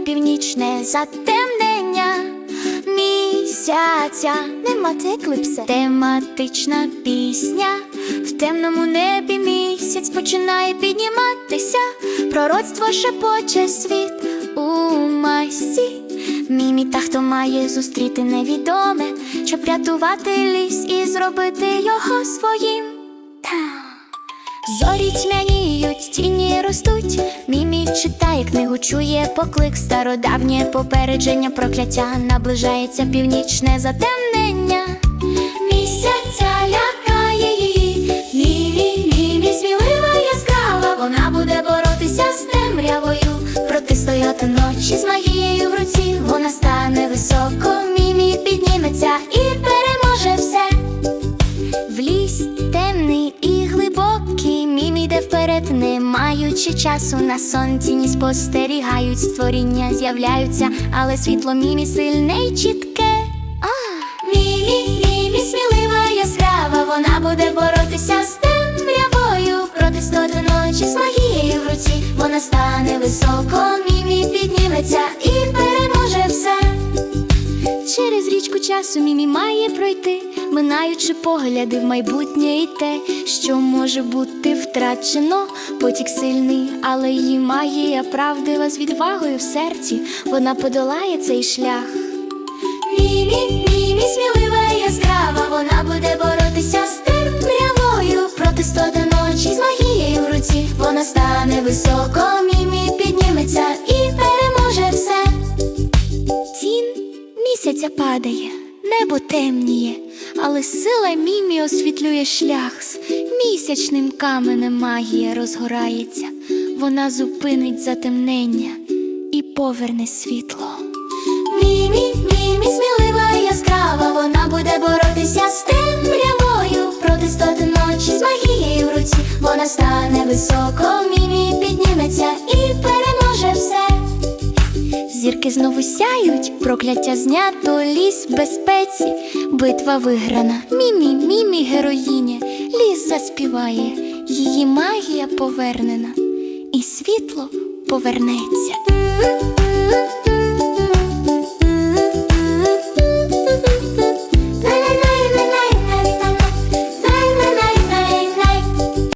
північне затемнення місяця. Нема еклипсе. Тематична пісня. В темному небі місяць починає підніматися. Пророцтво шепоче світ у масі. Мімі та хто має зустріти невідоме, щоб рятувати ліс і зробити його своїм. Зорі тьмяніють. Мімі чує поклик, стародавнє попередження, прокляття наближається північне затемнення. Місяця лякає її. Мімі, мімі, смілива, яскрава. Вона буде боротися з темрявою, протистояти ночі з магією в руці. Вона стане високо, мімі підніметься і переможе все. В ліс темний і глибокий, мімі йде вперед, не маючи часу на сон тіні спостерігають, створіння з'являються, але світло мімі сильне й чітке. А! Мімі, мімі, смілива, яскрава, вона буде боротися з темрявою, протистояти ночі з магією в руці. Вона стане високо, мімі підніметься і переможе все. Через річку часу мімі має пройти, минаючи погляди в майбутнє і те, що може бути втрачено. Потік сильний, але її магія правдива з відвагою в серці. Вона подолає цей шлях. Мімі, мімі, смілива, яскрава, вона буде боротися з темрявою, протистояти ночі з магією в руці. Вона стане високо, мімі підніметься і переможе все. Тінь місяця падає, небо темніє, але сила мімі освітлює шлях. З місячним каменем магія розгорається. Вона зупинить затемнення і поверне світло. Мімі, мімі, смілива і яскрава, вона буде боротися з темрявою, протистояти ночі з магією в руці. Вона стане високо, мімі підніметься і переможе. Зірки знову сяють, прокляття знято, ліс в безпеці, битва виграна. Мімі, мімі, героїня, ліс заспіває, її магія повернена, і світло повернеться.